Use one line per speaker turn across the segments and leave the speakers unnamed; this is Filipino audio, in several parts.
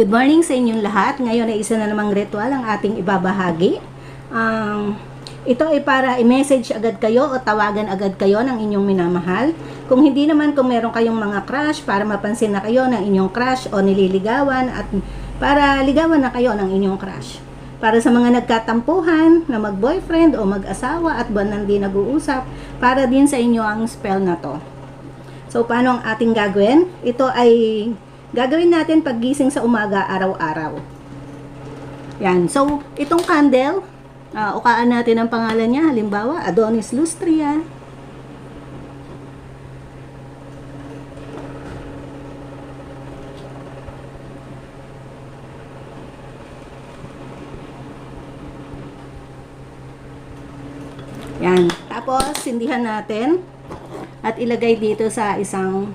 Good morning sa inyong lahat. Ngayon ay isa na namang ritual ang ating ibabahagi. Um, ito ay para i-message agad kayo o tawagan agad kayo ng inyong minamahal. Kung hindi naman kung meron kayong mga crush para mapansin na kayo ng inyong crush o nililigawan at para ligawan na kayo ng inyong crush. Para sa mga nagkatampuhan na mag-boyfriend o mag-asawa at buwan di nag-uusap, para din sa inyo ang spell na to. So, paano ang ating gagawin? Ito ay gagawin natin paggising sa umaga araw-araw. Yan. So, itong candle, uh, ukaan natin ang pangalan niya. Halimbawa, Adonis Lustria. Yan. Tapos, sindihan natin at ilagay dito sa isang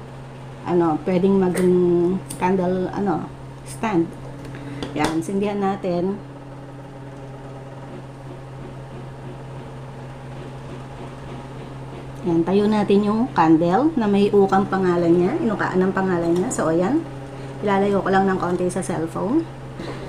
ano, pwedeng maging candle ano, stand. Yan, sindihan natin. Yan, tayo natin yung candle na may ukang pangalan niya, inukaan ng pangalan niya. So, ayan. Ilalayo ko lang ng konti sa cellphone.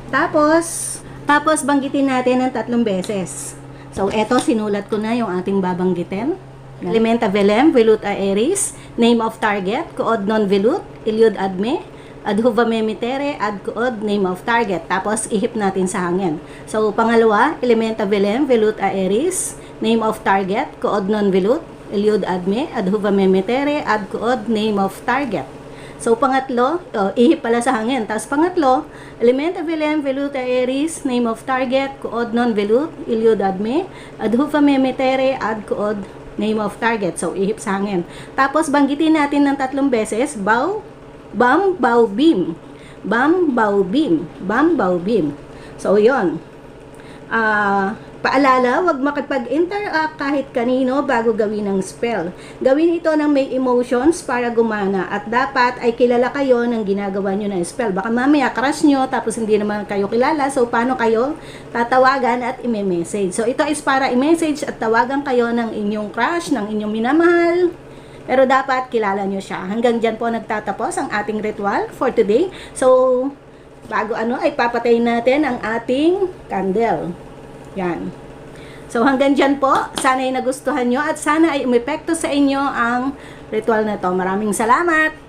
Tapos, tapos banggitin natin ng tatlong beses. So, eto, sinulat ko na yung ating babanggitin. Elementa velem, velut aeris, name of target, kood non velut, iliud adme, adhuva memitere, ad kood name of target. Tapos, ihip natin sa hangin. So, pangalawa, elementa velem, velut aeris, name of target, kood non velut, iliud adme, adhuva memitere, ad kood name of target. So, pangatlo, oh, ihip pala sa hangin. Tapos, pangatlo, elementa velem, velut aeris, name of target, kood non velut, iliud adme, adhuva memitere, ad kood name of target. So, ihip sa hangin. Tapos, banggitin natin ng tatlong beses, bow, bam, bow, beam. Bam, bow, beam. Bam, bow, beam. So, yon. Ah, paalala, wag makipag-interact kahit kanino bago gawin ang spell. Gawin ito ng may emotions para gumana at dapat ay kilala kayo ng ginagawa nyo ng spell. Baka mamaya crush nyo tapos hindi naman kayo kilala. So, paano kayo tatawagan at i-message? So, ito is para i-message at tawagan kayo ng inyong crush, ng inyong minamahal. Pero dapat kilala nyo siya. Hanggang dyan po nagtatapos ang ating ritual for today. So, bago ano ay papatayin natin ang ating candle. Yan. So hanggang dyan po, sana ay nagustuhan nyo at sana ay umepekto sa inyo ang ritual na to. Maraming salamat!